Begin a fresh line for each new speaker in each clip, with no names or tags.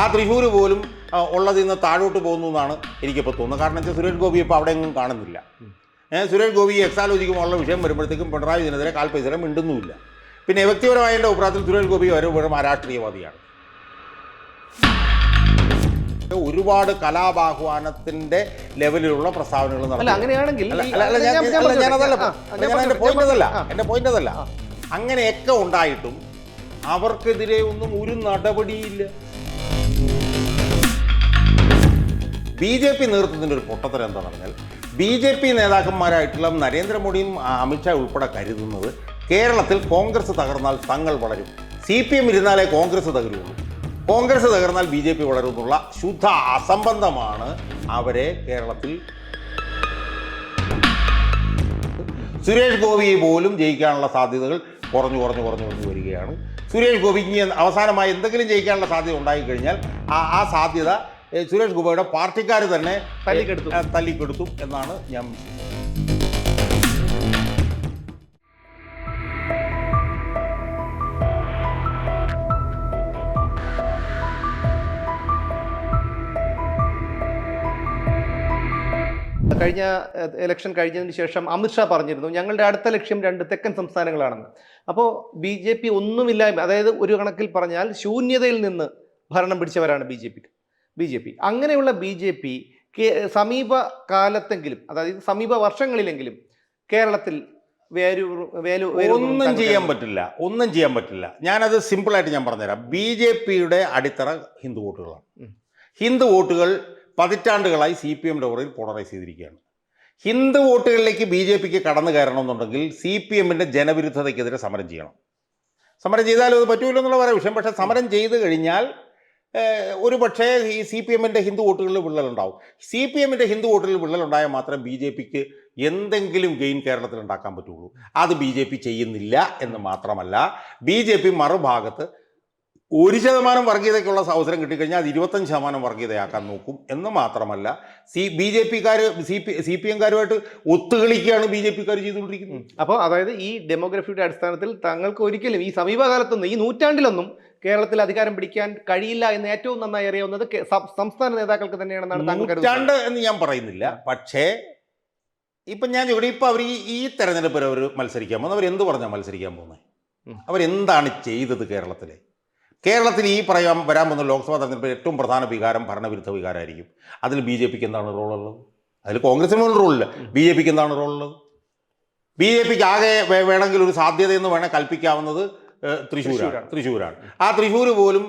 ആ തൃശ്ശൂർ പോലും ഉള്ളതിൽ നിന്ന് താഴോട്ട് പോകുന്നു എന്നാണ് എനിക്കിപ്പോൾ തോന്നുന്നത്. കാരണം വെച്ചാൽ സുരേഷ് ഗോപി ഇപ്പോൾ അവിടെ എങ്ങും കാണുന്നില്ല. സുരേഷ് ഗോപി എക്സാലോജിക്കുമുള്ള വിഷയം വരുമ്പോഴത്തേക്കും പിണറായി വിജയനെതിരെ കാൽപൈസരം മിണ്ടുന്നുമില്ല. പിന്നെ വ്യക്തിപരമായ എന്റെ അഭിപ്രായത്തിൽ സുരേഷ് ഗോപി ഒരു രാഷ്ട്രീയവാദിയാണ് ഒരുപാട് കലാബാഹ്വാനത്തിന്റെ ലെവലിലുള്ള പ്രസ്താവനകൾ. പോയിന്റ് അതല്ല. പോയിന്റ് അതല്ല. അങ്ങനെയൊക്കെ ഉണ്ടായിട്ടും അവർക്കെതിരെ ഒന്നും ഒരു നടപടിയില്ല. ബി ജെ പി നേതൃത്വത്തിന്റെ ഒരു പൊട്ടത്തരം എന്താ പറഞ്ഞാൽ ബി ജെ പി നേതാക്കന്മാരായിട്ടുള്ള നരേന്ദ്രമോദിയും അമിത്ഷാ ഉൾപ്പെടെ കരുതുന്നത് കേരളത്തിൽ കോൺഗ്രസ് തകർന്നാൽ തങ്ങൾ വളരും. സി പി എം ഇരുന്നാലേ കോൺഗ്രസ് തകരുള്ളൂ. കോൺഗ്രസ് തകർന്നാൽ ബി ജെ പി വളരുമെന്നുള്ള ശുദ്ധ അസംബന്ധമാണ് അവരെ കേരളത്തിൽ സുരേഷ് ഗോപിയെ പോലും ജയിക്കാനുള്ള സാധ്യതകൾ കുറഞ്ഞു കുറഞ്ഞു കുറഞ്ഞു കുറഞ്ഞു വരികയാണ്. സുരേഷ് ഗോപിക്ക് അവസാനമായി എന്തെങ്കിലും ജയിക്കാനുള്ള സാധ്യത ഉണ്ടായിക്കഴിഞ്ഞാൽ ആ ആ സാധ്യത സുരേഷ് ഗോപിയുടെ പാർട്ടിക്കാർ തന്നെ
തല്ലിക്കെടുത്തു.
തല്ലിക്കെടുത്തു എന്നാണ് ഞാൻ വിശ്വസിക്കുന്നത്.
കഴിഞ്ഞ ഇലക്ഷൻ കഴിഞ്ഞതിന് ശേഷം അമിത്ഷാ പറഞ്ഞിരുന്നു ഞങ്ങളുടെ അടുത്ത ലക്ഷ്യം രണ്ട് തെക്കൻ സംസ്ഥാനങ്ങളാണെന്ന്. അപ്പോൾ ബി ജെ പി ഒന്നുമില്ലായ്മ അതായത് ഒരു കണക്കിൽ പറഞ്ഞാൽ ശൂന്യതയിൽ നിന്ന് ഭരണം പിടിച്ചവരാണ് B J P B J P. അങ്ങനെയുള്ള ബി ജെ പി സമീപ കാലത്തെങ്കിലും അതായത് സമീപ വർഷങ്ങളിലെങ്കിലും കേരളത്തിൽ
ഒന്നും ചെയ്യാൻ പറ്റില്ല. ഒന്നും ചെയ്യാൻ പറ്റില്ല. ഞാനത് സിമ്പിളായിട്ട് ഞാൻ പറഞ്ഞുതരാം. ബി ജെ പിയുടെ അടിത്തറ ഹിന്ദു വോട്ടുകളാണ്. ഹിന്ദു വോട്ടുകൾ പതിറ്റാണ്ടുകളായി സി പി എമ്മിന്റെ പുറകിൽ പോളറൈസ് ചെയ്തിരിക്കുകയാണ്. ഹിന്ദു വോട്ടുകളിലേക്ക് ബി ജെ പിക്ക് കടന്നു കയറണമെന്നുണ്ടെങ്കിൽ സി പി എമ്മിന്റെ ജനവിരുദ്ധതയ്ക്കെതിരെ സമരം ചെയ്യണം. സമരം ചെയ്താലും അത് പറ്റൂലെന്നുള്ള വേറെ വിഷയം. പക്ഷേ സമരം ചെയ്ത് കഴിഞ്ഞാൽ ഒരു പക്ഷേ ഈ സി പി എമ്മിന്റെ ഹിന്ദു വോട്ടുകളിൽ വിള്ളലുണ്ടാവും. സി പി എമ്മിന്റെ ഹിന്ദു വോട്ടുകളിൽ വിള്ളലുണ്ടായാൽ മാത്രം ബി ജെ പിക്ക് എന്തെങ്കിലും ഗെയിൻ കേരളത്തിൽ ഉണ്ടാക്കാൻ പറ്റുള്ളൂ. അത് ബി ജെ പി ചെയ്യുന്നില്ല എന്ന് മാത്രമല്ല ബി ജെ പി മറുഭാഗത്ത് ഒരു ശതമാനം വർഗീയതയ്ക്കുള്ള അവസരം കിട്ടിക്കഴിഞ്ഞാൽ അത് ഇരുപത്തഞ്ച് ശതമാനം വർഗീയതയാക്കാൻ നോക്കും എന്ന് മാത്രമല്ല സി ബി ജെ പിക്കാർ സി പി സി പി എംകാരുമായിട്ട് ഒത്തുകളിക്കുകയാണ് ബി ജെ പിക്കാർ ചെയ്തുകൊണ്ടിരിക്കുന്നത്.
അപ്പോൾ അതായത് ഈ ഡെമോഗ്രഫിയുടെ അടിസ്ഥാനത്തിൽ തങ്ങൾക്ക് ഒരിക്കലും ഈ സമീപകാലത്തൊന്നും ഈ നൂറ്റാണ്ടിലൊന്നും കേരളത്തിൽ അധികാരം പിടിക്കാൻ കഴിയില്ല എന്ന് ഏറ്റവും നന്നായി അറിയാവുന്നത് സംസ്ഥാന നേതാക്കൾക്ക് തന്നെയാണെന്നാണ് താങ്കൾ
നൂറ്റാണ്ട് എന്ന് ഞാൻ പറയുന്നില്ല. പക്ഷേ ഇപ്പം ഞാൻ ഇവിടെ ഇപ്പം അവർ ഈ ഈ തെരഞ്ഞെടുപ്പിൽ അവർ മത്സരിക്കാൻ പോകുന്നത് അവർ എന്ത് പറഞ്ഞാൽ മത്സരിക്കാൻ പോകുന്നത്. അവരെന്താണ് ചെയ്തത് കേരളത്തിൽ? കേരളത്തിൽ ഈ പറയാൻ വരാൻ പോകുന്ന ലോക്സഭാ തെരഞ്ഞെടുപ്പിൽ ഏറ്റവും പ്രധാന വികാരം ഭരണവിരുദ്ധ വികാരമായിരിക്കും. അതിൽ ബി ജെ പിക്ക് എന്താണ് റോളുള്ളത്? അതിൽ കോൺഗ്രസിന് റോളില്ല ബി ജെ പിക്ക് എന്താണ് റോളുള്ളത്? ബി ജെ പിക്ക് ആകെ വേണമെങ്കിൽ ഒരു സാധ്യതയെന്ന് വേണേൽ കൽപ്പിക്കാവുന്നത് തൃശ്ശൂരാണ്.
തൃശ്ശൂരാണ്.
ആ തൃശ്ശൂർ പോലും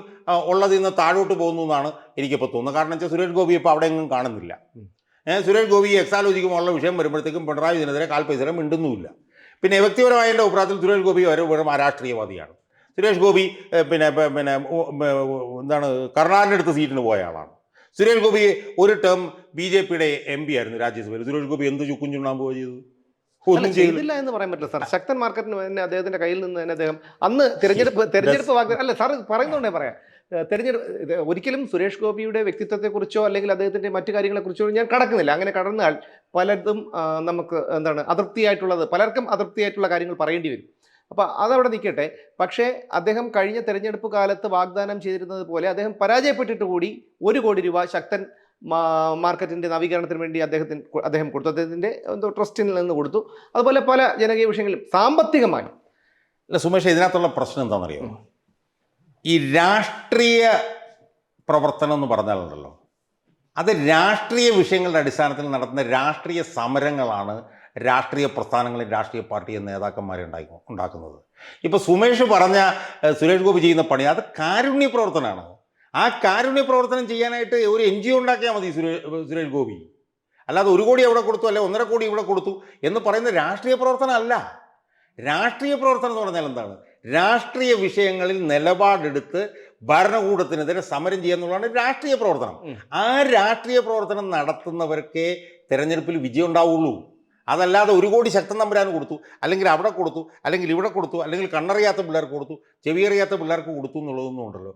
ഉള്ളതിൽ നിന്ന് താഴോട്ട് പോകുന്നു എന്നാണ് എനിക്കിപ്പോൾ തോന്നുന്നത്. കാരണം വെച്ചാൽ സുരേഷ് ഗോപി ഇപ്പോൾ അവിടെ എങ്ങും കാണുന്നില്ല. സുരേഷ് ഗോപി എക്സാലോജിക്കുമുള്ള വിഷയം വരുമ്പോഴത്തേക്കും പിണറായി വിജയനെതിരെ കാൽപൈസരം മിണ്ടുന്നുമില്ല. പിന്നെ വ്യക്തിപരമായ എന്റെ അഭിപ്രായത്തിൽ സുരേഷ് ഗോപി ഒരു വെറും അരാഷ്ട്രീയവാദിയാണ്. സുരേഷ് ഗോപി പിന്നെ പിന്നെ എന്താണ് കർണാടിന്റെ അടുത്ത് സീറ്റിന് പോയ ആളാണ്. സുരേഷ് ഗോപി ഒരു ടേം ബി ജെ പിയുടെ എം പി ആയിരുന്നു രാജ്യസഭയിൽ. സുരേഷ് ഗോപി എന്ത് ചുക്കും ചുണ്ണാമ്പോ ചെയ്തത്?
അല്ല,
ഒന്നും ചെയ്തില്ല.
എന്ന് പറയാൻ പറ്റില്ല സാർ. ശക്തൻ മാർക്കറ്റിന് തന്നെ അദ്ദേഹത്തിന്റെ കയ്യിൽ നിന്ന് തന്നെ അദ്ദേഹം അന്ന് തെരഞ്ഞെടുപ്പ് തെരഞ്ഞെടുപ്പ് വാഗ്ദാനം അല്ല സാർ പറയുന്നുണ്ടേ പറയാം. തെരഞ്ഞെടുപ്പ് ഒരിക്കലും സുരേഷ് ഗോപിയുടെ വ്യക്തിത്വത്തെക്കുറിച്ചോ അല്ലെങ്കിൽ അദ്ദേഹത്തിന്റെ മറ്റു കാര്യങ്ങളെക്കുറിച്ചോ ഞാൻ കടക്കുന്നില്ല. അങ്ങനെ കടന്നാൽ പലതും നമുക്ക് എന്താണ് അതൃപ്തിയായിട്ടുള്ളത് പലർക്കും അതൃപ്തിയായിട്ടുള്ള കാര്യങ്ങൾ പറയേണ്ടി വരും. അപ്പോൾ അതവിടെ നിൽക്കട്ടെ. പക്ഷേ അദ്ദേഹം കഴിഞ്ഞ തെരഞ്ഞെടുപ്പ് കാലത്ത് വാഗ്ദാനം ചെയ്തിരുന്നത് പോലെ അദ്ദേഹം പരാജയപ്പെട്ടിട്ട് കൂടി ഒരു കോടി രൂപ ശക്തൻ മാ- മാർക്കറ്റിന്റെ നവീകരണത്തിന് വേണ്ടി അദ്ദേഹത്തിന് അദ്ദേഹം കൊടുത്തു. അദ്ദേഹത്തിന്റെ എന്തോ ട്രസ്റ്റിൽ നിന്ന് കൊടുത്തു. അതുപോലെ പല ജനകീയ വിഷയങ്ങളിലും സാമ്പത്തികമായി.
അല്ല സുമേഷ് ഇതിനകത്തുള്ള പ്രശ്നം എന്താണെന്നറിയോ? ഈ രാഷ്ട്രീയ പ്രവർത്തനം എന്ന് പറഞ്ഞാലുണ്ടല്ലോ അത് രാഷ്ട്രീയ വിഷയങ്ങളുടെ അടിസ്ഥാനത്തിൽ നടത്തുന്ന രാഷ്ട്രീയ സമരങ്ങളാണ് രാഷ്ട്രീയ പ്രസ്ഥാനങ്ങളിൽ രാഷ്ട്രീയ പാർട്ടിയെ നേതാക്കന്മാരെ ഉണ്ടാക്കി ഉണ്ടാക്കുന്നത്. ഇപ്പോൾ സുമേഷ് പറഞ്ഞ സുരേഷ് ഗോപി ചെയ്യുന്ന പണി അത് കാരുണ്യ പ്രവർത്തനമാണ്. ആ കാരുണ്യ പ്രവർത്തനം ചെയ്യാനായിട്ട് ഒരു എൻ ജി ഒ ഉണ്ടാക്കിയാൽ മതി സുരേഷ് ഗോപി. അല്ലാതെ ഒരു കോടി അവിടെ കൊടുത്തു അല്ലെ ഒന്നര കോടി ഇവിടെ കൊടുത്തു എന്ന് പറയുന്ന രാഷ്ട്രീയ പ്രവർത്തനം അല്ല. രാഷ്ട്രീയ പ്രവർത്തനം എന്ന് പറഞ്ഞാൽ എന്താണ്? രാഷ്ട്രീയ വിഷയങ്ങളിൽ നിലപാടെടുത്ത് ഭരണകൂടത്തിനെതിരെ സമരം ചെയ്യുക എന്നുള്ളതാണ് രാഷ്ട്രീയ പ്രവർത്തനം. ആ രാഷ്ട്രീയ പ്രവർത്തനം നടത്തുന്നവർക്കേ തെരഞ്ഞെടുപ്പിൽ വിജയം ഉണ്ടാവുള്ളൂ. അതല്ലാതെ ഒരു കോടി ശക്തൻ നമ്പരാന് കൊടുത്തു അല്ലെങ്കിൽ അവിടെ കൊടുത്തു അല്ലെങ്കിൽ ഇവിടെ കൊടുത്തു അല്ലെങ്കിൽ കണ്ണറിയാത്ത പിള്ളേർക്ക് കൊടുത്തു ചെവിയറിയാത്ത പിള്ളേർക്ക് കൊടുത്തു എന്നുള്ളതൊന്നും ഉണ്ടല്ലോ.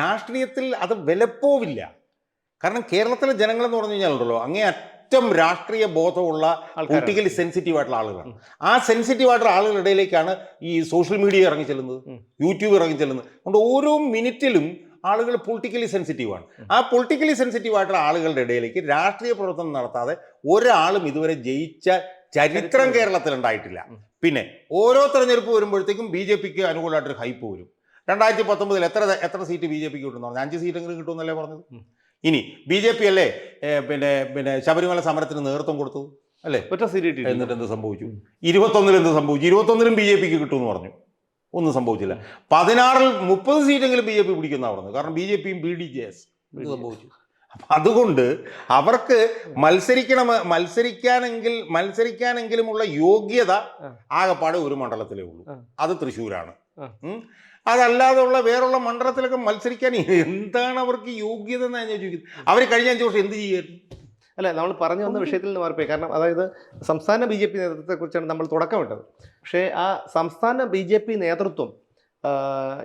രാഷ്ട്രീയത്തിൽ അത് വിലപ്പോവില്ല. കാരണം കേരളത്തിലെ ജനങ്ങളെന്ന് പറഞ്ഞു കഴിഞ്ഞാൽ ഉണ്ടല്ലോ അങ്ങേ അറ്റം രാഷ്ട്രീയ ബോധമുള്ള പൊളിറ്റിക്കലി സെൻസിറ്റീവ് ആയിട്ടുള്ള ആളുകളാണ്. ആ സെൻസിറ്റീവ് ആയിട്ടുള്ള ആളുകളുടെ ഇടയിലേക്കാണ് ഈ സോഷ്യൽ മീഡിയ ഇറങ്ങി ചെല്ലുന്നത് യൂട്യൂബ് ഇറങ്ങി ചെല്ലുന്നത് അതുകൊണ്ട് ഓരോ മിനിറ്റിലും ആളുകൾ പൊളിറ്റിക്കലി സെൻസിറ്റീവാണ് ആ പൊളിറ്റിക്കലി സെൻസിറ്റീവ് ആയിട്ടുള്ള ആളുകളുടെ ഇടയിലേക്ക് രാഷ്ട്രീയ പ്രവർത്തനം നടത്താതെ ഒരാളും ഇതുവരെ ജയിച്ച ചരിത്രം കേരളത്തിൽ ഉണ്ടായിട്ടില്ല പിന്നെ ഓരോ തെരഞ്ഞെടുപ്പ് വരുമ്പോഴത്തേക്കും ബി ജെ പിക്ക് അനുകൂലമായിട്ടൊരു ഹൈപ്പ് വരും. രണ്ടായിരത്തി പത്തൊമ്പതിൽ എത്ര എത്ര സീറ്റ് ബി ജെ പിക്ക് കിട്ടും പറഞ്ഞു. അഞ്ച് സീറ്റെങ്കിലും കിട്ടുമെന്നല്ലേ പറഞ്ഞത്. ഇനി ബി ജെ പി അല്ലേ പിന്നെ പിന്നെ ശബരിമല സമരത്തിന് നേതൃത്വം കൊടുത്തു അല്ലേ?
ഒറ്റ സീറ്റ്
എന്നിട്ട് എന്ത് സംഭവിച്ചു. ഇരുപത്തൊന്നിൽ എന്ത് സംഭവിച്ചു? ഇരുപത്തൊന്നിലും ബി ജെ പിക്ക് കിട്ടുമെന്ന് പറഞ്ഞു. ഒന്നും സംഭവിച്ചില്ല. പതിനാറിൽ മുപ്പത് സീറ്റെങ്കിലും ബി ജെ പി പിടിക്കുന്ന പറഞ്ഞു കാരണം ബി ജെ പിയും ബി ഡി ജെ എസ്. സംഭവിച്ചു അപ്പം അതുകൊണ്ട് അവർക്ക് മത്സരിക്കണം മത്സരിക്കാനെങ്കിൽ ഉള്ള യോഗ്യത. ആകപ്പാടെ ഒരു മണ്ഡലത്തിലേ ഉള്ളൂ. അത് തൃശ്ശൂരാണ്.
അതല്ലാതെ
ഉള്ള അതല്ലാതെയുള്ള വേറുള്ള മണ്ഡലത്തിലൊക്കെ മത്സരിക്കാൻ എന്താണ് അവർക്ക് യോഗ്യത എന്നാണ് ഞാൻ ചോദിക്കുന്നത്? അവർ കഴിഞ്ഞ അഞ്ച് വർഷം എന്ത് ചെയ്യായിരുന്നു
അല്ല നമ്മൾ പറഞ്ഞു വന്ന വിഷയത്തിൽ നിന്ന് മാറിപ്പോയി. കാരണം അതായത് സംസ്ഥാന ബി ജെ പി നേതൃത്വത്തെക്കുറിച്ചാണ് നമ്മൾ തുടക്കമിട്ടത്. പക്ഷേ ആ സംസ്ഥാന ബി ജെ പി നേതൃത്വം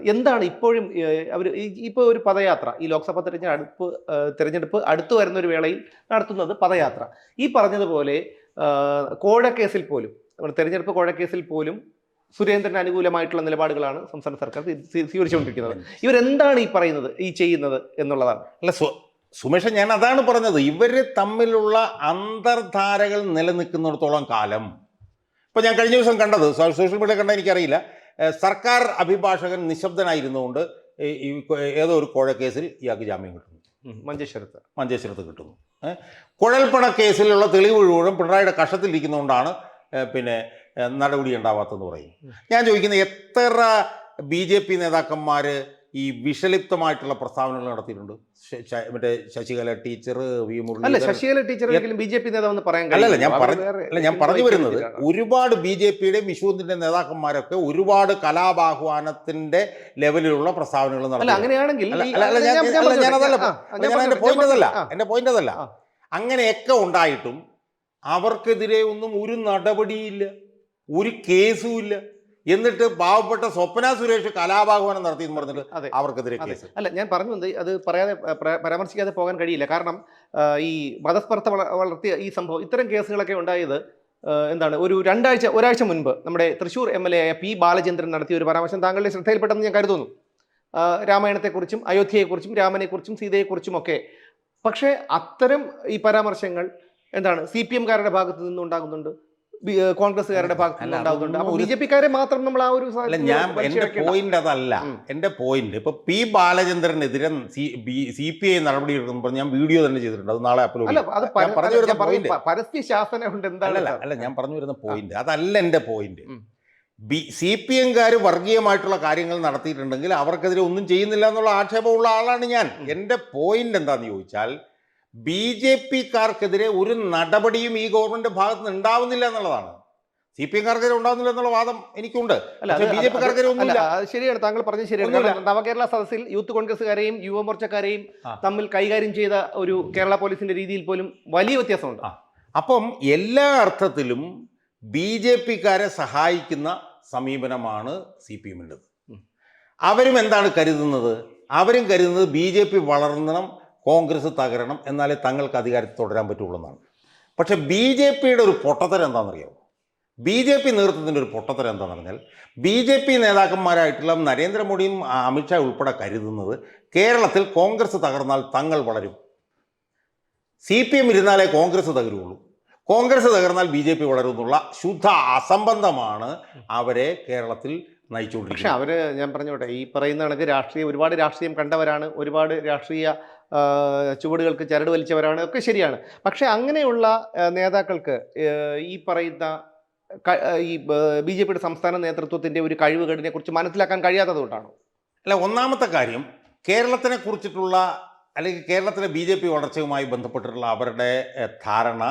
എന്താണ് ഇപ്പോഴും അവർ ഇപ്പോൾ ഒരു പദയാത്ര ഈ ലോക്സഭാ തെരഞ്ഞെടുപ്പ് തിരഞ്ഞെടുപ്പ് അടുത്തു വരുന്ന ഒരു വേളയിൽ നടത്തുന്നത് പദയാത്ര. ഈ പറഞ്ഞതുപോലെ കോഴക്കേസിൽ പോലും തെരഞ്ഞെടുപ്പ് കോഴക്കേസിൽ പോലും സുരേന്ദ്രന് അനുകൂലമായിട്ടുള്ള നിലപാടുകളാണ് സംസ്ഥാന സർക്കാർ സ്വീ- സ്വീകരിച്ചുകൊണ്ടിരിക്കുന്നത്. ഇവരെന്താണ് ഈ പറയുന്നത് ഈ ചെയ്യുന്നത് എന്നുള്ളതാണ്?
അല്ല സുമേഷ് ഞാൻ അതാണ് പറഞ്ഞത്. ഇവർ തമ്മിലുള്ള അന്തർധാരകൾ നിലനിൽക്കുന്നിടത്തോളം കാലം ഇപ്പൊ ഞാൻ കഴിഞ്ഞ ദിവസം കണ്ടത് സോഷ്യൽ മീഡിയ കണ്ട എനിക്കറിയില്ല. സർക്കാർ അഭിഭാഷകൻ നിശബ്ദനായിരുന്നുകൊണ്ട് ഈ- ഏതോ ഒരു കോഴ കേസിൽ ഇയാൾക്ക് ജാമ്യം കിട്ടുന്നു.
മഞ്ചേശ്വരത്ത്.
മഞ്ചേശ്വരത്ത് കിട്ടുന്നു. കുഴൽപ്പണ കേസിലുള്ള തെളിവ് മുഴുവൻ പിണറായിയുടെ കഷത്തിലിരിക്കുന്നതുകൊണ്ടാണ് പിന്നെ നടപടി ഉണ്ടാവാത്തെന്ന് പറയും. ഞാൻ ചോദിക്കുന്നത് എത്ര ബി ജെ പി നേതാക്കന്മാർ ഈ വിഷലിപ്തമായിട്ടുള്ള പ്രസ്താവനകൾ നടത്തിയിട്ടുണ്ട്. മറ്റേ ശശികല ടീച്ചർ വി.
അല്ല
Muraleedharan
Sasikala teacher B J P നേതാവെന്ന് പറയാൻ
അല്ലല്ല ഞാൻ പറഞ്ഞു അല്ല ഞാൻ പറഞ്ഞു വരുന്നത് ഒരുപാട് ബി ജെ പിയുടെയും വിശ്വത്തിന്റെ നേതാക്കന്മാരൊക്കെ ഒരുപാട് കലാബാഹ്വാനത്തിന്റെ ലെവലിലുള്ള പ്രസ്താവനകൾ നടത്തി
അങ്ങനെയാണെങ്കിൽ
അല്ല. ഞാനതല്ല
പറഞ്ഞോട്ടെ.
പോയിന്റ് അതല്ല. പോയിന്റ് അങ്ങനെയൊക്കെ ഉണ്ടായിട്ടും അവർക്കെതിരെ ഒന്നും ഒരു നടപടിയില്ല. ഒരു കേസുമില്ല ഇല്ല. എന്നിട്ട് പാവപ്പെട്ട സ്വപ്ന സുരേഷ് കലാപാഹ്വാനം നടത്തി എന്ന് പറഞ്ഞിട്ട്. അവർക്കെതിരെ കേസ്.
അല്ല ഞാൻ പറഞ്ഞു വന്നത് അത് പറയാതെ പരാമർശിക്കാതെ പോകാൻ കഴിയില്ല. കാരണം ഈ മതസ്പർദ്ധ വള- വളർത്തിയ ഈ സംഭവം ഇത്തരം കേസുകളൊക്കെ ഉണ്ടായത് എന്താണ് ഒരു രണ്ടാഴ്ച ഒരാഴ്ച മുൻപ് നമ്മുടെ തൃശ്ശൂർ എം എൽ എ ആയ പി ബാലചന്ദ്രൻ നടത്തിയ ഒരു പരാമർശം താങ്കളുടെ ശ്രദ്ധയിൽപ്പെട്ടെന്ന് ഞാൻ കരുതുന്നു. രാമായണത്തെക്കുറിച്ചും അയോധ്യയെക്കുറിച്ചും രാമനെക്കുറിച്ചും സീതയെക്കുറിച്ചും ഒക്കെ. പക്ഷേ അത്തരം ഈ പരാമർശങ്ങൾ എന്താണ് സി പി എംകാരുടെ ഭാഗത്ത് നിന്നുണ്ടാകുന്നുണ്ട്. കോൺഗ്രസ്സുകാരുടെ ഭാഗത്ത് ബി ജെ പിക്കാരെ മാത്രം നമ്മൾ ആ ഒരു
ഞാൻ എന്റെ. പോയിന്റ് അതല്ല. എന്റെ പോയിന്റ് ഇപ്പൊ പി ബാലചന്ദ്രനെതിരെ സി പി ഐ നടപടി എടുക്കുമ്പോൾ ഞാൻ വീഡിയോ തന്നെ ചെയ്തിട്ടുണ്ട്. അത് നാളെ അപ്ലോഡ്
പരസ്യ ശാസന ഉണ്ട് എന്താണ്
അല്ല ഞാൻ പറഞ്ഞു വരുന്ന പോയിന്റ് അതല്ല എന്റെ പോയിന്റ് ബി സി പി എംകാർ വർഗീയമായിട്ടുള്ള കാര്യങ്ങൾ നടത്തിയിട്ടുണ്ടെങ്കിൽ അവർക്കെതിരെ ഒന്നും ചെയ്യുന്നില്ല എന്നുള്ള ആക്ഷേപമുള്ള ആളാണ് ഞാൻ. എന്റെ പോയിന്റ് എന്താണെന്ന് ചോദിച്ചാൽ ബി ജെ പിക്കാർക്കെതിരെ ഒരു നടപടിയും ഈ ഗവൺമെന്റ് ഭാഗത്ത് നിന്ന് ഉണ്ടാവുന്നില്ല എന്നുള്ളതാണ്. സി പി എംകാർക്കെതിരെ ഉണ്ടാവുന്നില്ല എന്നുള്ള വാദം എനിക്കുണ്ട്. ബി ജെ പിക്കാർക്കെതിരെ ഒന്നുമില്ല.
ശരിയാണ്. താങ്കൾ പറഞ്ഞത് ശരിയാണ്. നവകേരള സദസ്സിൽ യൂത്ത് കോൺഗ്രസ്സുകാരെയും യുവമോർച്ചക്കാരെയും. തമ്മിൽ കൈകാര്യം ചെയ്ത ഒരു കേരള പോലീസിന്റെ രീതിയിൽ പോലും വലിയ വ്യത്യാസമുണ്ട്.
അപ്പം എല്ലാ അർത്ഥത്തിലും ബി ജെ പിക്കാരെ സഹായിക്കുന്ന സമീപനമാണ് സി പി
എമ്മിന്റെത്.
അവരും എന്താണ് കരുതുന്നത്? അവരും കരുതുന്നത് ബി ജെ പി വളർന്നണം കോൺഗ്രസ് തകരണം എന്നാലേ തങ്ങൾക്ക് അധികാരത്തിൽ തുടരാൻ പറ്റുള്ളൂ എന്നാണ്. പക്ഷെ ബി ജെ പിയുടെ ഒരു പൊട്ടത്തരം എന്താണെന്നറിയാമോ ബി ജെ പി നേതൃത്വത്തിന്റെ ഒരു പൊട്ടത്തരം എന്താണെന്ന് പറഞ്ഞാൽ ബി ജെ പി നേതാക്കന്മാരായിട്ടുള്ള നരേന്ദ്രമോദിയും അമിത്ഷാ ഉൾപ്പെടെ കരുതുന്നത് കേരളത്തിൽ കോൺഗ്രസ് തകർന്നാൽ തങ്ങൾ വളരും. സി പി എം ഇരുന്നാലേ കോൺഗ്രസ് തകരുള്ളൂ. കോൺഗ്രസ് തകർന്നാൽ ബി ജെ പി വളരും എന്നുള്ള ശുദ്ധ അസംബന്ധമാണ് അവരെ കേരളത്തിൽ നയിച്ചുകൊണ്ടിരിക്കുന്നത്.
പക്ഷേ അവർ ഞാൻ പറഞ്ഞോട്ടെ ഈ പറയുന്ന കണക്ക് രാഷ്ട്രീയം ഒരുപാട് രാഷ്ട്രീയം കണ്ടവരാണ് ഒരുപാട് രാഷ്ട്രീയ ചുവടുകൾക്ക് ചരട് വലിച്ചവരാണ് ഒക്കെ ശരിയാണ്. പക്ഷേ അങ്ങനെയുള്ള നേതാക്കൾക്ക് ഈ പറയുന്ന ഈ ബി ജെ പിയുടെ സംസ്ഥാന നേതൃത്വത്തിന്റെ ഒരു കഴിവുകേടിനെ കുറിച്ച് മനസ്സിലാക്കാൻ കഴിയാത്തത് കൊണ്ടാണോ?
അല്ല ഒന്നാമത്തെ കാര്യം കേരളത്തിനെ കുറിച്ചിട്ടുള്ള അല്ലെങ്കിൽ കേരളത്തിലെ ബി ജെ പി വളർച്ചയുമായി ബന്ധപ്പെട്ടിട്ടുള്ള അവരുടെ ധാരണ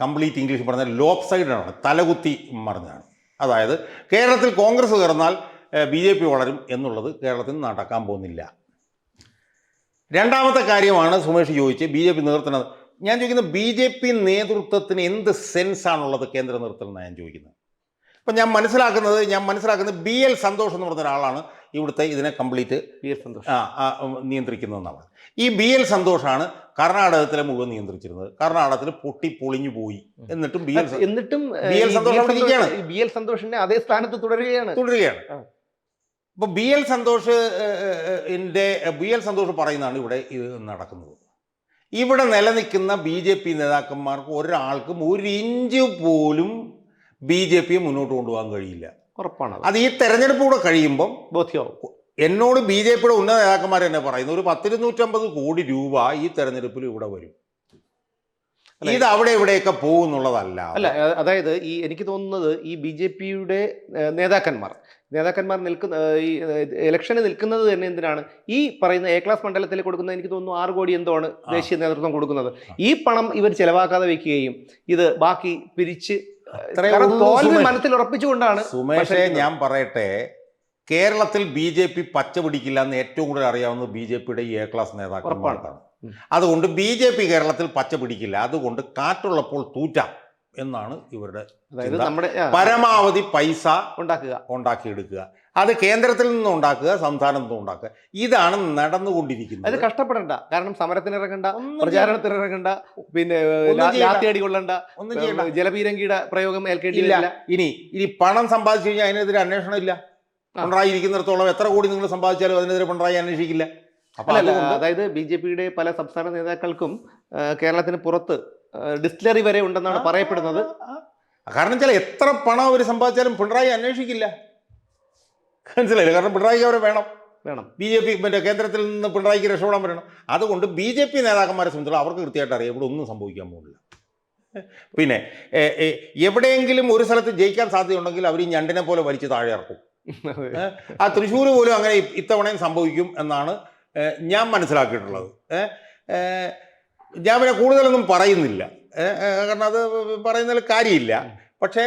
കംപ്ലീറ്റ് ഇംഗ്ലീഷ് പറഞ്ഞാൽ ലോപ് സൈഡാണ് തലകുത്തി മറിഞ്ഞാണ്. അതായത് കേരളത്തിൽ കോൺഗ്രസ് കയറുന്നാൽ ബി ജെ പി വളരും എന്നുള്ളത് കേരളത്തിൽ നടക്കാൻ പോകുന്നില്ല. രണ്ടാമത്തെ കാര്യമാണ് സുമേഷ് ചോദിച്ച് ബി ജെ പി നേതൃത്വം ഞാൻ ചോദിക്കുന്നത് ബി ജെ പി നേതൃത്വത്തിന് എന്ത് സെൻസ് ആണുള്ളത് കേന്ദ്ര നിന്നാണ് ഞാൻ ചോദിക്കുന്നത്? അപ്പം ഞാൻ മനസ്സിലാക്കുന്നത് ഞാൻ മനസ്സിലാക്കുന്നത് ബി എൽ സന്തോഷ് എന്ന് പറഞ്ഞ ഒരാളാണ് ഇവിടുത്തെ ഇതിനെ കംപ്ലീറ്റ്
ബി എൽ സന്തോഷ്.
ആ, നിയന്ത്രിക്കുന്നതെന്നാണ് ഈ ബി എൽ സന്തോഷാണ് കർണാടകത്തിലെ മുഴുവൻ നിയന്ത്രിച്ചിരുന്നത്. കർണാടകത്തിൽ പൊട്ടി പൊളിഞ്ഞു പോയി. എന്നിട്ടും ബി എൽ
എന്നിട്ടും
B L Santhosh.
B L സന്തോഷിന്റെ അതേ സ്ഥാനത്ത് തുടരുകയാണ്.
തുടരുകയാണ്.
ആ.
ഇപ്പോൾ ബി എൽ സന്തോഷ് എന്റെ ബി എൽ സന്തോഷ് പറയുന്നതാണ് ഇവിടെ ഇത് നടക്കുന്നത് ഇവിടെ നിലനിൽക്കുന്ന ബി ജെ പി നേതാക്കന്മാർക്ക് ഒരാൾക്കും ഒരു ഇഞ്ച് പോലും ബി ജെ പിയെ മുന്നോട്ട് കൊണ്ടുപോകാൻ കഴിയില്ല
ഉറപ്പാണ് അത്.
ഈ തെരഞ്ഞെടുപ്പ് കൂടെ കഴിയുമ്പം
ബോധ്യമാവും
എന്നോട് ബി ജെ പിയുടെ ഉന്നത നേതാക്കന്മാർ തന്നെ പറയുന്നു ഒരു പത്തിരുന്നൂറ്റമ്പത് കോടി രൂപ ഈ തെരഞ്ഞെടുപ്പിൽ ഇവിടെ വരും ഇത് അവിടെ ഇവിടെയൊക്കെ പോകുന്നുള്ളതല്ല
അല്ല അതായത് ഈ എനിക്ക് തോന്നുന്നത് ഈ ബി ജെ പിയുടെ നേതാക്കന്മാർ നേതാക്കന്മാർ നിൽക്കുന്ന ഈ ഇലക്ഷന് നിൽക്കുന്നത് തന്നെ എന്തിനാണ്? ഈ പറയുന്ന എ ക്ലാസ് മണ്ഡലത്തിൽ കൊടുക്കുന്ന എനിക്ക് തോന്നുന്നു ആറ് കോടി എന്തോ ആണ് ദേശീയ നേതൃത്വം കൊടുക്കുന്നത്. ഈ പണം ഇവർ ചെലവാക്കാതെ വെക്കുകയും ഇത് ബാക്കി പിരിച്ച് മനസ്സിൽ ഉറപ്പിച്ചുകൊണ്ടാണ്
സുമേഷെ ഞാൻ പറയട്ടെ. കേരളത്തിൽ ബി ജെ പി പച്ച പിടിക്കില്ല എന്ന് ഏറ്റവും കൂടുതൽ അറിയാവുന്നത് ബി ജെ പിയുടെ ഈ എ ക്ലാസ് നേതാക്കന്മാർക്കാണ്. അതുകൊണ്ട് ബി ജെ പി കേരളത്തിൽ പച്ച പിടിക്കില്ല. അതുകൊണ്ട് കാറ്റുള്ളപ്പോൾ തൂറ്റാം എന്നാണ് ഇവരുടെ
അതായത് നമ്മുടെ
പരമാവധി പൈസ
ഉണ്ടാക്കുക.
ഉണ്ടാക്കിയെടുക്കുക. അത് കേന്ദ്രത്തിൽ നിന്നും ഉണ്ടാക്കുക സംസ്ഥാനത്ത് നിന്നും ഉണ്ടാക്കുക. ഇതാണ് നടന്നുകൊണ്ടിരിക്കുന്നത്.
അത് കഷ്ടപ്പെടണ്ട. കാരണം സമരത്തിന് ഇറങ്ങണ്ട പ്രചാരണത്തിന് ഇറങ്ങണ്ട പിന്നെ ലാത്തിയടി കൊള്ളണ്ട
ഒന്നും ചെയ്യണ്ട.
ജലപീരങ്കിയുടെ പ്രയോഗം ഏൽക്കേണ്ടിയില്ല
ഇനി ഇനി പണം സമ്പാദിച്ചു കഴിഞ്ഞാൽ അതിനെതിരെ അന്വേഷണം ഇല്ല. പിണറായി ഇരിക്കുന്നിടത്തോളം എത്ര കോടി നിങ്ങൾ സമ്പാദിച്ചാലും അതിനെതിരെ പിണറായി അന്വേഷിക്കില്ല.
അതായത് ബി ജെ പിയുടെ പല സംസ്ഥാന നേതാക്കൾക്കും കേരളത്തിന് പുറത്ത് ഡിസ്റ്റിലറി വരെ ഉണ്ടെന്നാണ് പറയപ്പെടുന്നത്.
കാരണം വെച്ചാൽ എത്ര പണം അവർ സമ്പാദിച്ചാലും പിണറായി അന്വേഷിക്കില്ല. മനസ്സിലായില്ല? കാരണം പിണറായിക്ക് അവരെ വേണം.
വേണം.
ബി ജെ പി മറ്റേ കേന്ദ്രത്തിൽ നിന്ന് പിണറായിക്ക് രക്ഷപ്പെടാൻ വരണം അതുകൊണ്ട് ബി ജെ പി നേതാക്കന്മാരെ സംബന്ധിച്ചിടത്തോളം അവർക്ക് കൃത്യമായിട്ട് അറിയാം ഇവിടെ ഒന്നും സംഭവിക്കാൻ പോകുന്നില്ല. പിന്നെ എവിടെയെങ്കിലും ഒരു സ്ഥലത്ത് ജയിക്കാൻ സാധ്യതയുണ്ടെങ്കിൽ അവർ ഈ ഞണ്ടിനെ പോലെ വലിച്ച് താഴെ ഇറക്കും. ആ തൃശ്ശൂർ പോലും അങ്ങനെ ഇത്തവണയും സംഭവിക്കും എന്നാണ് ഞാൻ മനസ്സിലാക്കിയിട്ടുള്ളത്. ഞാൻ പിന്നെ കൂടുതലൊന്നും പറയുന്നില്ല. കാരണം അത് പറയുന്നതിൽ കാര്യമില്ല. പക്ഷേ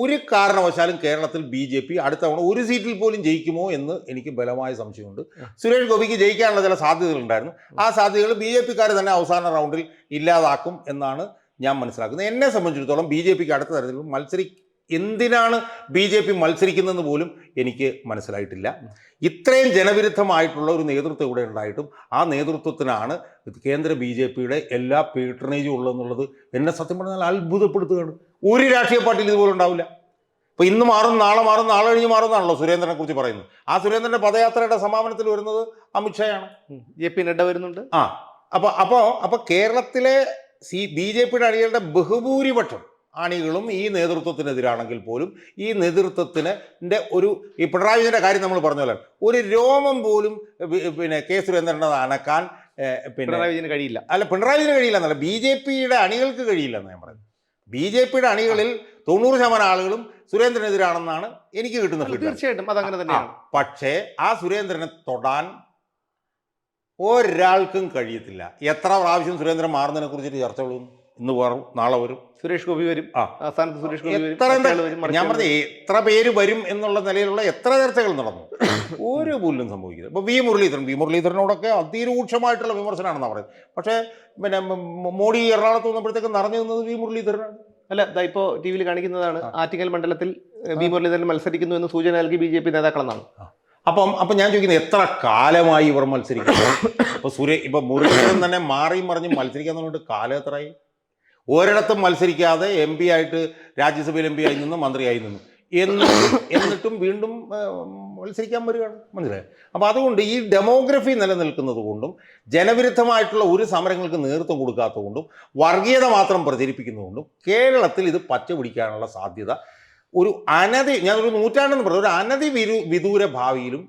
ഒരു കാരണവശാലും കേരളത്തിൽ ബി ജെ പി അടുത്ത തവണ ഒരു സീറ്റിൽ പോലും ജയിക്കുമോ എന്ന് എനിക്ക് ബലമായ സംശയമുണ്ട്. സുരേഷ് ഗോപിക്ക് ജയിക്കാനുള്ള ചില സാധ്യതകളുണ്ടായിരുന്നു ആ സാധ്യതകൾ ബി ജെ പിക്കാർ തന്നെ അവസാന റൗണ്ടിൽ ഇല്ലാതാക്കും എന്നാണ് ഞാൻ മനസ്സിലാക്കുന്നത്. എന്നെ സംബന്ധിച്ചിടത്തോളം ബി ജെ പിക്ക് അടുത്ത തരത്തിൽ മത്സരി എന്തിനാണ് ബി ജെ പി മത്സരിക്കുന്നതെന്ന് പോലും എനിക്ക് മനസ്സിലായിട്ടില്ല. ഇത്രയും ജനവിരുദ്ധമായിട്ടുള്ള ഒരു നേതൃത്വം ഇവിടെ ഉണ്ടായിട്ടും ആ നേതൃത്വത്തിനാണ് കേന്ദ്ര ബി ജെ പിയുടെ എല്ലാ പീട്ടണേജും ഉള്ളതെന്നുള്ളത് എന്നെ സത്യം പറഞ്ഞാൽ അത്ഭുതപ്പെടുത്തുകയാണ്. ഒരു രാഷ്ട്രീയ പാർട്ടിയിൽ ഇതുപോലെ ഉണ്ടാവില്ല. ഇപ്പോൾ ഇന്ന് മാറും നാളെ മാറും നാളെ കഴിഞ്ഞ് മാറുന്നാണല്ലോ സുരേന്ദ്രനെ കുറിച്ച് പറയുന്നത്. ആ സുരേന്ദ്രന്റെ പദയാത്രയുടെ സമാപനത്തിൽ വരുന്നത് അമിത്ഷായാണ്
ജെ പി നഡ്ഡ വരുന്നുണ്ട്.
ആ അപ്പോൾ അപ്പോൾ അപ്പോൾ കേരളത്തിലെ സി ബി ജെ പിയുടെ അണികളുടെ ബഹുഭൂരിപക്ഷം അണികളും ഈ നേതൃത്വത്തിനെതിരാണെങ്കിൽ പോലും ഈ നേതൃത്വത്തിന് ഒരു ഈ പിണറായി വിജയന്റെ കാര്യം നമ്മൾ പറഞ്ഞ പോലെ ഒരു രോമം പോലും പിന്നെ കെ സുരേന്ദ്രനെ അനക്കാൻ പിന്നെ
പിണറായി വിജയന് കഴിയില്ല.
അല്ല പിണറായി വിജയന് കഴിയില്ല എന്നല്ല. ബി ജെ പിയുടെ അണികൾക്ക് കഴിയില്ല എന്ന് ഞാൻ പറയുന്നത്. ബി ജെ പിയുടെ അണികളിൽ തൊണ്ണൂറ് ശതമാനം ആളുകളും സുരേന്ദ്രനെതിരാണെന്നാണ് എനിക്ക് കിട്ടുന്ന
തീർച്ചയായിട്ടും അതങ്ങനെ തന്നെയാണ്.
പക്ഷേ ആ സുരേന്ദ്രനെ തൊടാൻ ഒരാൾക്കും കഴിയത്തില്ല. എത്ര പ്രാവശ്യം സുരേന്ദ്രൻ മാറുന്നതിനെ കുറിച്ചിട്ട് ചർച്ചകളും ഇന്ന് വരും നാളെ വരും.
സുരേഷ് ഗോപി വരും.
ആ.
സ്ഥാനത്ത് സുരേഷ് ഗോപി വരും.
ഞാൻ പറഞ്ഞ എത്ര പേര് വരും എന്നുള്ള നിലയിലുള്ള എത്ര ചർച്ചകൾ നടന്നു? ഒരു പുല്ലും സംഭവിക്കുന്നത് ഇപ്പൊ വി മുരളീധരൻ വി മുരളീധരനോടൊക്കെ അതിരൂക്ഷമായിട്ടുള്ള വിമർശനമാണെന്നാണ് പറയുന്നത്. പക്ഷേ പിന്നെ മോഡി എറണാകുളത്ത് വന്നപ്പോഴത്തേക്ക് നിറഞ്ഞു നിന്നത് വി മുരളീധരനാണ്.
അല്ല ദാ ഇപ്പോ ടി വിയിൽ കാണിക്കുന്നതാണ്. ആറ്റിങ്ങൽ മണ്ഡലത്തിൽ വി മുരളീധരൻ മത്സരിക്കുന്നു എന്ന് സൂചന നൽകി ബി ജെ പി നേതാക്കളെന്നാണ്.
അപ്പം അപ്പം ഞാൻ ചോദിക്കുന്നത് എത്ര കാലമായി ഇവർ മത്സരിക്കുന്നു? ഇപ്പൊ സുരേ ഇപ്പൊ മുരളീധരൻ തന്നെ മാറി മറിഞ്ഞും മത്സരിക്കാൻ പറഞ്ഞിട്ട് കാലം എത്രയായി? ഒരിടത്തും മത്സരിക്കാതെ എം പി ആയിട്ട് രാജ്യസഭയിൽ എം പി ആയി നിന്നു മന്ത്രിയായി നിന്നു. എന്ന് എന്നിട്ടും വീണ്ടും മത്സരിക്കാൻ വരികയാണ് മനസ്സിലായി അപ്പോൾ അതുകൊണ്ട് ഈ ഡെമോഗ്രഫി നിലനിൽക്കുന്നത് കൊണ്ടും ജനവിരുദ്ധമായിട്ടുള്ള ഒരു സമരങ്ങൾക്ക് നേതൃത്വം കൊടുക്കാത്തതുകൊണ്ടും വർഗീയത മാത്രം പ്രചരിപ്പിക്കുന്നതുകൊണ്ടും കേരളത്തിൽ ഇത് പച്ച പിടിക്കാനുള്ള സാധ്യത ഒരു അനധി ഞാൻ ഒരു നൂറ്റാണ്ടെന്ന് പറഞ്ഞു. ഒരു അനധി വിരു വിദൂര ഭാവിയിലും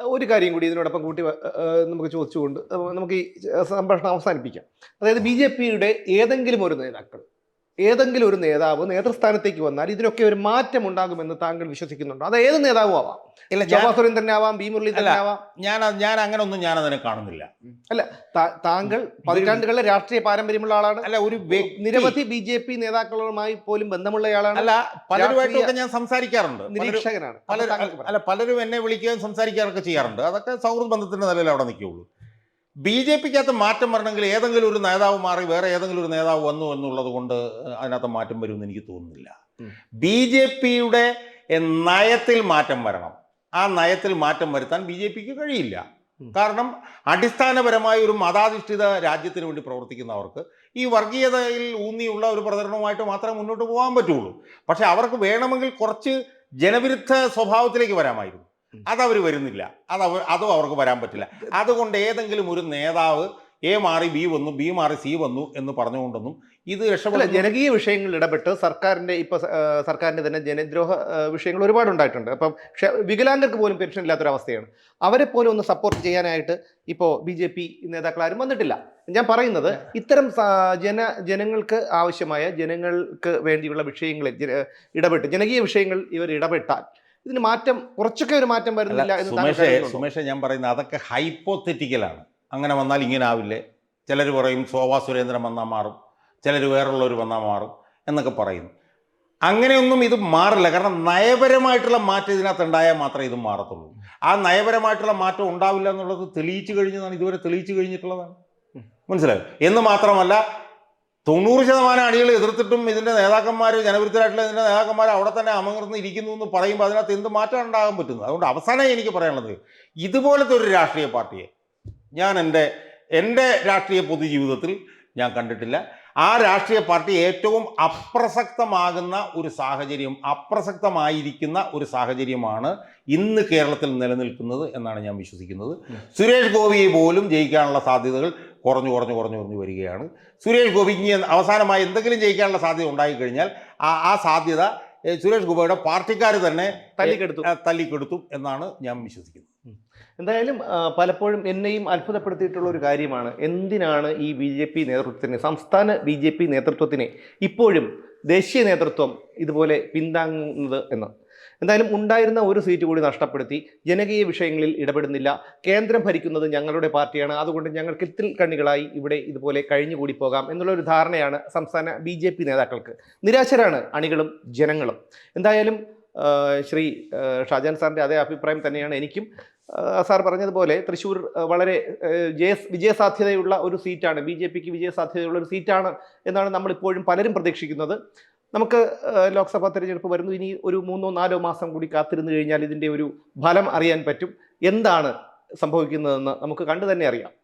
ഒരു കാര്യം കൂടി ഇതിനോടൊപ്പം കൂട്ടി നമുക്ക് ചോദിച്ചുകൊണ്ട് നമുക്ക് ഈ സംഭാഷണം അവസാനിപ്പിക്കാം. അതായത് ബി ജെ പിയുടെ ഏതെങ്കിലും ഒരു നേതാക്കൾ ഏതെങ്കിലും ഒരു നേതാവ് നേതൃസ്ഥാനത്തേക്ക് വന്നാൽ ഇതിനൊക്കെ ഒരു മാറ്റം ഉണ്ടാകുമെന്ന് താങ്കൾ വിശ്വസിക്കുന്നുണ്ടോ? അത് ഏത് നേതാവും ആവാം?
ഇല്ല
ജവാ സുരേന്ദ്രൻ ആവാം ബി മുരളീധരനാവാം
ഞാൻ ഞാൻ അങ്ങനെ ഒന്നും ഞാൻ അതിനെ കാണുന്നില്ല.
അല്ല താങ്കൾ പതിറ്റാണ്ടുകളിലെ രാഷ്ട്രീയ പാരമ്പര്യമുള്ള ആളാണ്.
അല്ല ഒരു
നിരവധി ബി ജെ പി നേതാക്കളുമായി പോലും ബന്ധമുള്ള ആളാണ്.
അല്ല പലരുമായിട്ടൊക്കെ ഞാൻ സംസാരിക്കാറുണ്ട്.
നിരീക്ഷകനാണ്.
അല്ല പലരും എന്നെ വിളിക്കുകയും സംസാരിക്കാറൊക്കെ ചെയ്യാറുണ്ട്. അതൊക്കെ സൗഹൃദ ബന്ധത്തിന്റെ നിലയിൽ അവിടെ നിൽക്കുകയുള്ളൂ. ബി ജെ പിക്കകത്ത് മാറ്റം വരണമെങ്കിൽ ഏതെങ്കിലും ഒരു നേതാവ് മാറി വേറെ ഏതെങ്കിലും ഒരു നേതാവ് വന്നു എന്നുള്ളത് കൊണ്ട് അതിനകത്ത് മാറ്റം വരുമെന്ന് എനിക്ക് തോന്നുന്നില്ല. ബി ജെ പിയുടെ നയത്തിൽ മാറ്റം വരണം. ആ നയത്തിൽ മാറ്റം വരുത്താൻ ബി ജെ പിക്ക് കഴിയില്ല. കാരണം അടിസ്ഥാനപരമായ ഒരു മതാധിഷ്ഠിത രാജ്യത്തിന് വേണ്ടി പ്രവർത്തിക്കുന്നവർക്ക് ഈ വർഗീയതയിൽ ഊന്നിയുള്ള ഒരു പ്രചരണവുമായിട്ട് മാത്രമേ മുന്നോട്ട് പോകാൻ പറ്റുള്ളൂ. പക്ഷെ അവർക്ക് വേണമെങ്കിൽ കുറച്ച് ജനവിരുദ്ധ സ്വഭാവത്തിലേക്ക് വരാമായിരുന്നു. അതവർ വരുന്നില്ല. അത് അവർ അതും അവർക്ക് വരാൻ പറ്റില്ല. അതുകൊണ്ട് ഏതെങ്കിലും ഒരു നേതാവ് എ മാറി ബി വന്നു ബി മാറി സി വന്നു എന്ന് പറഞ്ഞുകൊണ്ടൊന്നും ഇത് രക്ഷപ്പെടില്ല
ജനകീയ വിഷയങ്ങളിൽ ഇടപെട്ട് സർക്കാരിന്റെ ഇപ്പൊ സർക്കാരിന്റെ സർക്കാരിന്റെ തന്നെ ജനദ്രോഹ വിഷയങ്ങൾ ഒരുപാട് ഉണ്ടായിട്ടുണ്ട്. അപ്പം വികലാംഗർക്ക് പോലും പെൻഷൻ ഇല്ലാത്തൊരവസ്ഥയാണ്. അവരെ പോലും ഒന്ന് സപ്പോർട്ട് ചെയ്യാനായിട്ട് ഇപ്പോൾ ബി ജെ പി നേതാക്കൾ ആരും വന്നിട്ടില്ല. ഞാൻ പറയുന്നത് ഇത്തരം ജന ജനങ്ങൾക്ക് ആവശ്യമായ ജനങ്ങൾക്ക് വേണ്ടിയുള്ള വിഷയങ്ങളിൽ ഇടപെട്ട് ജനകീയ വിഷയങ്ങൾ ഇവർ ഇടപെട്ടാൽ ഇതിന് മാറ്റം കുറച്ചൊക്കെ ഒരു മാറ്റം വരുന്നില്ല എന്ന്
സുമേഷേ? സുമേഷേ ഞാൻ പറയുന്നത് അതൊക്കെ ഹൈപ്പോത്തറ്റിക്കലാണ് അങ്ങനെ വന്നാൽ ഇങ്ങനെ ആവില്ലേ? ചിലർ പറയും ശോഭാ സുരേന്ദ്രൻ വന്നാൽ മാറും. ചിലർ വേറുള്ളവർ വന്നാൽ മാറും എന്നൊക്കെ പറയുന്നു. അങ്ങനെയൊന്നും ഇത് മാറില്ല. കാരണം നയപരമായിട്ടുള്ള മാറ്റം ഇതിനകത്ത് ഉണ്ടായാൽ മാത്രമേ ഇത് മാറത്തുള്ളൂ. ആ നയപരമായിട്ടുള്ള മാറ്റം ഉണ്ടാവില്ല എന്നുള്ളത് തെളിയിച്ചു കഴിഞ്ഞതാണ്. ഇതുവരെ തെളിയിച്ചു കഴിഞ്ഞിട്ടുള്ളതാണ്. മനസ്സിലായോ? എന്ന് മാത്രമല്ല തൊണ്ണൂറ് ശതമാനം അണികൾ എതിർത്തിട്ടും ഇതിന്റെ നേതാക്കന്മാർ ജനവിരുദ്ധരായിട്ടുള്ള ഇതിന്റെ നേതാക്കന്മാർ അവിടെ തന്നെ അമർന്ന് ഇരിക്കുന്നു എന്ന് പറയുമ്പോൾ അതിനകത്ത് എന്ത് മാറ്റം ഉണ്ടാകാൻ പറ്റുന്നു? അതുകൊണ്ട് അവസാനം എനിക്ക് പറയാനുള്ളത് ഇതുപോലത്തെ ഒരു രാഷ്ട്രീയ പാർട്ടിയെ ഞാൻ എന്റെ എന്റെ രാഷ്ട്രീയ പൊതുജീവിതത്തിൽ ഞാൻ കണ്ടിട്ടില്ല. ആ രാഷ്ട്രീയ പാർട്ടി ഏറ്റവും അപ്രസക്തമാകുന്ന ഒരു സാഹചര്യം അപ്രസക്തമായിരിക്കുന്ന ഒരു സാഹചര്യമാണ് ഇന്ന് കേരളത്തിൽ നിലനിൽക്കുന്നത് എന്നാണ് ഞാൻ വിശ്വസിക്കുന്നത്. സുരേഷ് ഗോപിയെ പോലും ജയിക്കാനുള്ള സാധ്യതകൾ കുറഞ്ഞു കുറഞ്ഞു കുറഞ്ഞു കുറഞ്ഞു വരികയാണ്. സുരേഷ് ഗോപി ഇനി അവസാനമായി എന്തെങ്കിലും ജയിക്കാനുള്ള സാധ്യത ഉണ്ടായിക്കഴിഞ്ഞാൽ ആ ആ സാധ്യത സുരേഷ് ഗോപിയുടെ പാർട്ടിക്കാർ തന്നെ
തല്ലിക്കെടുത്തു.
തല്ലിക്കെടുത്തു എന്നാണ് ഞാൻ വിശ്വസിക്കുന്നത്.
എന്തായാലും പലപ്പോഴും എന്നെയും അത്ഭുതപ്പെടുത്തിയിട്ടുള്ള ഒരു കാര്യമാണ്. എന്തിനാണ് ഈ ബി ജെ പി നേതൃത്വത്തിന് സംസ്ഥാന ബി ജെ പി നേതൃത്വത്തിനെ ഇപ്പോഴും ദേശീയ നേതൃത്വം ഇതുപോലെ പിന്താങ്ങുന്നത് എന്ന്? എന്തായാലും ഉണ്ടായിരുന്ന ഒരു സീറ്റ് കൂടി നഷ്ടപ്പെടുത്തി ജനകീയ വിഷയങ്ങളിൽ ഇടപെടുന്നില്ല. കേന്ദ്രം ഭരിക്കുന്നത് ഞങ്ങളുടെ പാർട്ടിയാണ്. അതുകൊണ്ട് ഞങ്ങൾ ഇത്തിൽ കണ്ണികളായി ഇവിടെ ഇതുപോലെ കഴിഞ്ഞുകൂടി പോകാം എന്നുള്ള ഒരു ധാരണയാണ് സംസ്ഥാന ബി നേതാക്കൾക്ക്. നിരാശരാണ് അണികളും ജനങ്ങളും. എന്തായാലും ശ്രീ ഷാജാൻ സാറിന്റെ അതേ അഭിപ്രായം തന്നെയാണ് എനിക്കും. സാർ പറഞ്ഞതുപോലെ തൃശ്ശൂർ വളരെ ജയ വിജയസാധ്യതയുള്ള ഒരു സീറ്റാണ്. ബി ജെ പിക്ക് വിജയസാധ്യതയുള്ള ഒരു സീറ്റാണ് എന്നാണ് നമ്മളിപ്പോഴും പലരും പ്രതീക്ഷിക്കുന്നത്. നമുക്ക് ലോക്സഭാ തെരഞ്ഞെടുപ്പ് വരുന്നു. ഇനി ഒരു മൂന്നോ നാലോ മാസം കൂടി കാത്തിരുന്നു കഴിഞ്ഞാൽ ഇതിന്റെ ഒരു ഫലം അറിയാൻ പറ്റും. എന്താണ് സംഭവിക്കുന്നതെന്ന് നമുക്ക് കണ്ടു തന്നെ അറിയാം.